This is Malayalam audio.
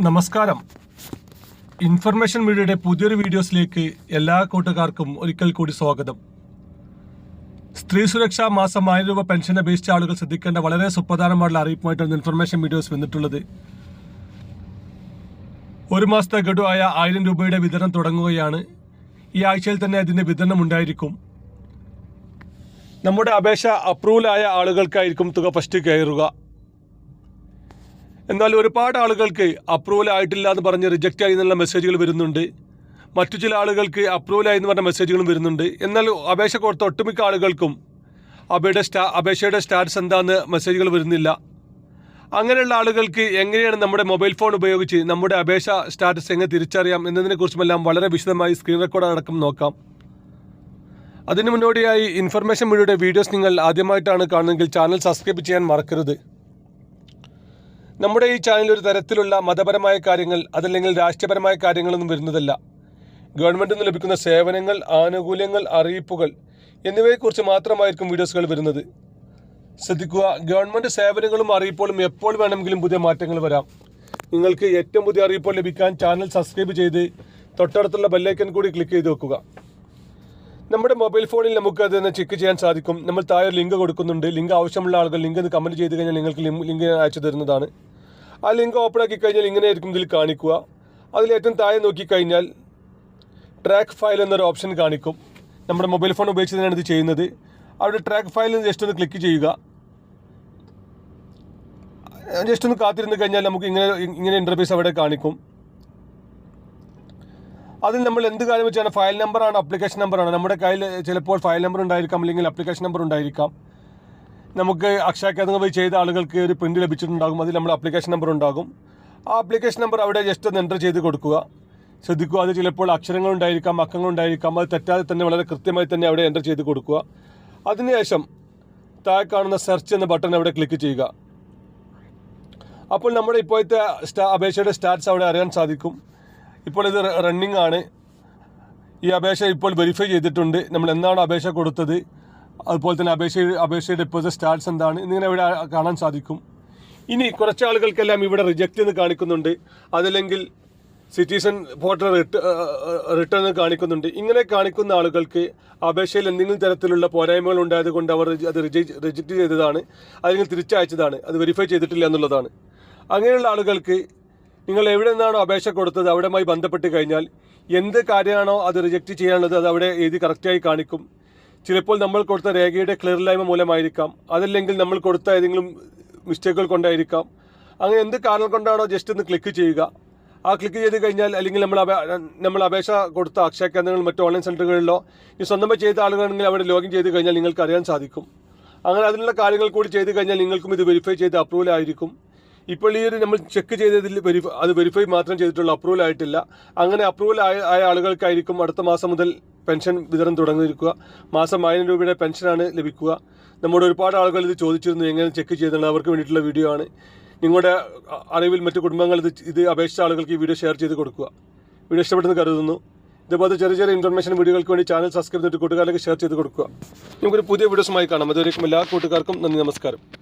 നമസ്കാരം. ഇൻഫർമേഷൻ മീഡിയയുടെ പുതിയൊരു വീഡിയോസിലേക്ക് എല്ലാ കൂട്ടുകാർക്കും ഒരിക്കൽ കൂടി സ്വാഗതം. സ്ത്രീ സുരക്ഷാ മാസം ആയിരം രൂപ പെൻഷൻ അപേക്ഷിച്ച ആളുകൾ ശ്രദ്ധിക്കേണ്ട വളരെ സുപ്രധാനമായിട്ടുള്ള അറിയിപ്പുമായിട്ടാണ് ഇൻഫർമേഷൻ വീഡിയോസ് വന്നിട്ടുള്ളത്. ഒരു മാസത്തെ ഗഡുവായ ആയിരം രൂപയുടെ വിതരണം തുടങ്ങുകയാണ്. ഈ ആഴ്ചയിൽ തന്നെ അതിന്റെ വിതരണം ഉണ്ടായിരിക്കും. നമ്മുടെ അപേക്ഷ അപ്രൂവലായ ആളുകൾക്കായിരിക്കും തുക ഫസ്റ്റ് കയറുക. എന്നാൽ ഒരുപാട് ആളുകൾക്ക് അപ്രൂവൽ ആയിട്ടില്ല എന്ന് പറഞ്ഞ് റിജക്റ്റ് ആയി എന്നുള്ള മെസ്സേജുകൾ വരുന്നുണ്ട്. മറ്റു ചില ആളുകൾക്ക് അപ്രൂവൽ ആയി എന്ന് പറഞ്ഞ മെസ്സേജുകളും വരുന്നുണ്ട്. എന്നാൽ അപേക്ഷ കൊടുത്ത ഒട്ടുമിക്ക ആളുകൾക്കും അവയുടെ സ്റ്റാ അപേക്ഷയുടെ സ്റ്റാറ്റസ് എന്താണെന്ന് മെസ്സേജുകൾ വരുന്നില്ല. അങ്ങനെയുള്ള ആളുകൾക്ക് എങ്ങനെയാണ് നമ്മുടെ മൊബൈൽ ഫോൺ ഉപയോഗിച്ച് നമ്മുടെ അപേക്ഷ സ്റ്റാറ്റസ് എങ്ങനെ തിരിച്ചറിയാം എന്നതിനെക്കുറിച്ചുമെല്ലാം വളരെ വിശദമായി സ്ക്രീൻ റെക്കോർഡ് അടക്കം നോക്കാം. അതിനു മുന്നോടിയായി ഇൻഫർമേഷൻ മീഡിയയുടെ വീഡിയോസ് നിങ്ങൾ ആദ്യമായിട്ടാണ് കാണുന്നതെങ്കിൽ ചാനൽ സബ്സ്ക്രൈബ് ചെയ്യാൻ മറക്കരുത്. നമ്മുടെ ഈ ചാനൽ ഒരു തരത്തിലുള്ള മതപരമായ കാര്യങ്ങൾ അതല്ലെങ്കിൽ രാഷ്ട്രീയപരമായ കാര്യങ്ങളൊന്നും വരുന്നതല്ല. ഗവൺമെന്റിൽ നിന്ന് ലഭിക്കുന്ന സേവനങ്ങൾ ആനുകൂല്യങ്ങൾ അറിയിപ്പുകൾ എന്നിവയെക്കുറിച്ച് മാത്രമായിരിക്കും വീഡിയോസുകൾ വരുന്നത്. ശ്രദ്ധിക്കുക ഗവൺമെന്റ് സേവനങ്ങളും അറിയിപ്പുകളും എപ്പോൾ വേണമെങ്കിലും പുതിയ മാറ്റങ്ങൾ വരാം. നിങ്ങൾക്ക് ഏറ്റവും പുതിയ അറിയിപ്പുകൾ ലഭിക്കാൻ ചാനൽ സബ്സ്ക്രൈബ് ചെയ്ത് തൊട്ടടുത്തുള്ള ബെല്ലൈക്കൻ കൂടി ക്ലിക്ക് ചെയ്ത് വെക്കുക. നമ്മുടെ മൊബൈൽ ഫോണിൽ നമുക്ക് അത് ചെക്ക് ചെയ്യാൻ സാധിക്കും. നമ്മൾ താഴെ ലിങ്ക് കൊടുക്കുന്നുണ്ട്. ലിങ്ക് ആവശ്യമുള്ള ആളുകൾ ലിങ്ക് ഒന്ന് കമന്റ് ചെയ്ത് കഴിഞ്ഞാൽ നിങ്ങൾക്ക് ലിങ്ക് അയച്ചു തരുന്നതാണ്. ആ ലിങ്ക് ഓപ്പൺ ആക്കി കഴിഞ്ഞാൽ ഇങ്ങനെ ആയിരിക്കും ഇതിൽ കാണിക്കുക. അതിൽ ഏറ്റവും താഴെ നോക്കിക്കഴിഞ്ഞാൽ ട്രാക്ക് ഫയൽ എന്നൊരു ഓപ്ഷൻ കാണിക്കും. നമ്മുടെ മൊബൈൽ ഫോൺ ഉപയോഗിച്ച് തന്നെയാണ് ഇത് ചെയ്യുന്നത്. അവിടെ ട്രാക്ക് ഫയലിൽ ജസ്റ്റ് ഒന്ന് ക്ലിക്ക് ചെയ്യുക. ജസ്റ്റ് ഒന്ന് കാത്തിരുന്ന് കഴിഞ്ഞാൽ നമുക്ക് ഇങ്ങനെ ഇങ്ങനെ ഇന്റർഫേസ് അവിടെ കാണിക്കും. അതിൽ നമ്മൾ എന്ത് കാര്യം വെച്ചാണ് ഫയൽ നമ്പറാണ് അപ്ലിക്കേഷൻ നമ്പറാണ് നമ്മുടെ കയ്യിൽ ചിലപ്പോൾ ഫയൽ നമ്പർ ഉണ്ടായിരിക്കാം അല്ലെങ്കിൽ അപ്ലിക്കേഷൻ നമ്പർ ഉണ്ടായിരിക്കാം. നമുക്ക് അക്ഷയ കേന്ദ്രങ്ങൾ വഴി ചെയ്ത ആളുകൾക്ക് ഒരു പ്രിന്റ് ലഭിച്ചിട്ടുണ്ടാകും. അതിൽ നമ്മൾ അപ്ലിക്കേഷൻ നമ്പർ ഉണ്ടാകും. ആ അപ്ലിക്കേഷൻ നമ്പർ അവിടെ ജസ്റ്റ് ഒന്ന് എന്റർ ചെയ്ത് കൊടുക്കുക. ശ്രദ്ധിക്കുക അത് ചിലപ്പോൾ അക്ഷരങ്ങൾ ഉണ്ടായിരിക്കാം അക്കങ്ങൾ ഉണ്ടായിരിക്കാം അത് തെറ്റാതെ തന്നെ വളരെ കൃത്യമായി തന്നെ അവിടെ എന്റർ ചെയ്ത് കൊടുക്കുക. അതിനുശേഷം താഴെ കാണുന്ന സെർച്ച് എന്ന ബട്ടൺ അവിടെ ക്ലിക്ക് ചെയ്യുക. അപ്പോൾ നമ്മുടെ ഇപ്പോഴത്തെ സ്റ്റാ അപേക്ഷയുടെ സ്റ്റാറ്റസ് അവിടെ അറിയാൻ സാധിക്കും. ഇപ്പോൾ ഇത് റണ്ണിംഗ് ആണ്. ഈ അപേക്ഷ ഇപ്പോൾ വെരിഫൈ ചെയ്തിട്ടുണ്ട്. നമ്മൾ എന്നാണ് അപേക്ഷ കൊടുത്തത്? അതുപോലെ തന്നെ അപേക്ഷ അപേക്ഷയുടെ ഇപ്പോഴത്തെ സ്റ്റാറ്റസ് എന്താണ്? എന്നിങ്ങനെ ഇവിടെ കാണാൻ സാധിക്കും. ഇനി കുറച്ച് ആളുകൾക്കെല്ലാം ഇവിടെ റിജക്റ്റ് എന്ന് കാണിക്കുന്നുണ്ട്. അതല്ലെങ്കിൽ സിറ്റിസൺ വോട്ടർ റിട്ടേൺ എന്ന് കാണിക്കുന്നുണ്ട്. ഇങ്ങനെ കാണിക്കുന്ന ആളുകൾക്ക് അപേക്ഷയിൽ എന്തെങ്കിലും തരത്തിലുള്ള പോരായ്മകൾ ഉണ്ടായത് കൊണ്ട് അവർ അത് റിജക്റ്റ് ചെയ്തതാണ്. അല്ലെങ്കിൽ തിരിച്ചയച്ചതാണ്. അത് വെരിഫൈ ചെയ്തിട്ടില്ല എന്നുള്ളതാണ്. അങ്ങനെയുള്ള ആളുകൾക്ക് നിങ്ങൾ എവിടെ നിന്നാണോ അപേക്ഷ കൊടുത്തത് അവിടെയുമായി ബന്ധപ്പെട്ട് കഴിഞ്ഞാൽ എന്ത് കാര്യമാണോ അത് റിജക്റ്റ് ചെയ്യാനുള്ളത് അത് അവിടെ എഴുതി കറക്റ്റായി കാണിക്കും. ചിലപ്പോൾ നമ്മൾ കൊടുത്ത രേഖയുടെ ക്ലിയറില്ലായ്മ മൂലമായിരിക്കാം. അതല്ലെങ്കിൽ നമ്മൾ കൊടുത്ത ഏതെങ്കിലും മിസ്റ്റേക്കുകൾ കൊണ്ടായിരിക്കാം. അങ്ങനെ എന്ത് കാരണം കൊണ്ടാണോ ജസ്റ്റ് ഒന്ന് ക്ലിക്ക് ചെയ്യുക. ആ ക്ലിക്ക് ചെയ്ത് കഴിഞ്ഞാൽ അല്ലെങ്കിൽ നമ്മൾ നമ്മൾ അപേക്ഷ കൊടുത്ത അക്ഷയ കേന്ദ്രങ്ങൾ മറ്റു ഓൺലൈൻ സെന്ററുകളിലോ ഈ സ്വന്തമായി ചെയ്ത ആളുകളാണെങ്കിൽ അവിടെ ലോഗിൻ ചെയ്ത് കഴിഞ്ഞാൽ നിങ്ങൾക്ക് അറിയാൻ സാധിക്കും. അങ്ങനെ അതിനുള്ള കാര്യങ്ങൾ കൂടി ചെയ്ത് കഴിഞ്ഞാൽ നിങ്ങൾക്കും ഇത് വെരിഫൈ ചെയ്ത് അപ്രൂവൽ ആയിരിക്കും. ഇപ്പോൾ ഈ ഒരു നമ്മൾ ചെക്ക് ചെയ്തതിൽ വെരിഫൈ അത് വെരിഫൈ മാത്രം ചെയ്തിട്ടുള്ള അപ്രൂവൽ ആയിട്ടില്ല. അങ്ങനെ അപ്രൂവൽ ആയ ആയ ആളുകൾക്കായിരിക്കും അടുത്ത മാസം മുതൽ പെൻഷൻ വിതരണം തുടങ്ങിയിരിക്കുക. മാസം ആയിരം രൂപയുടെ പെൻഷനാണ് ലഭിക്കുക. നമ്മുടെ ഒരുപാട് ആളുകൾ ഇത് ചോദിച്ചിരുന്നു എങ്ങനെ ചെക്ക് ചെയ്തിട്ടുണ്ട് അവർക്ക് വേണ്ടിയിട്ടുള്ള വീഡിയോ ആണ്. നിങ്ങളുടെ അറിവിൽ മറ്റു കുടുംബങ്ങൾ ഇത് ഇത് അപേക്ഷിച്ച ആളുകൾക്ക് ഈ വീഡിയോ ഷെയർ ചെയ്ത് കൊടുക്കുക. വീഡിയോ ഇഷ്ടപ്പെട്ടെന്ന് കരുതുന്നു. ഇതുപോലത്തെ ചെറിയ ചെറിയ ഇൻഫർമേഷൻ വീഡിയോകൾക്ക് വേണ്ടി ചാനൽ സബ്സ്ക്രൈബ് ചെയ്തിട്ട് കൂട്ടുകാരിലേക്ക് ഷെയർ ചെയ്ത് കൊടുക്കുക. നമുക്കൊരു പുതിയ വീഡിയോസുമായി കാണാം. അതുവരേക്കും എല്ലാ കൂട്ടുകാർക്കും നന്ദി നമസ്കാരം.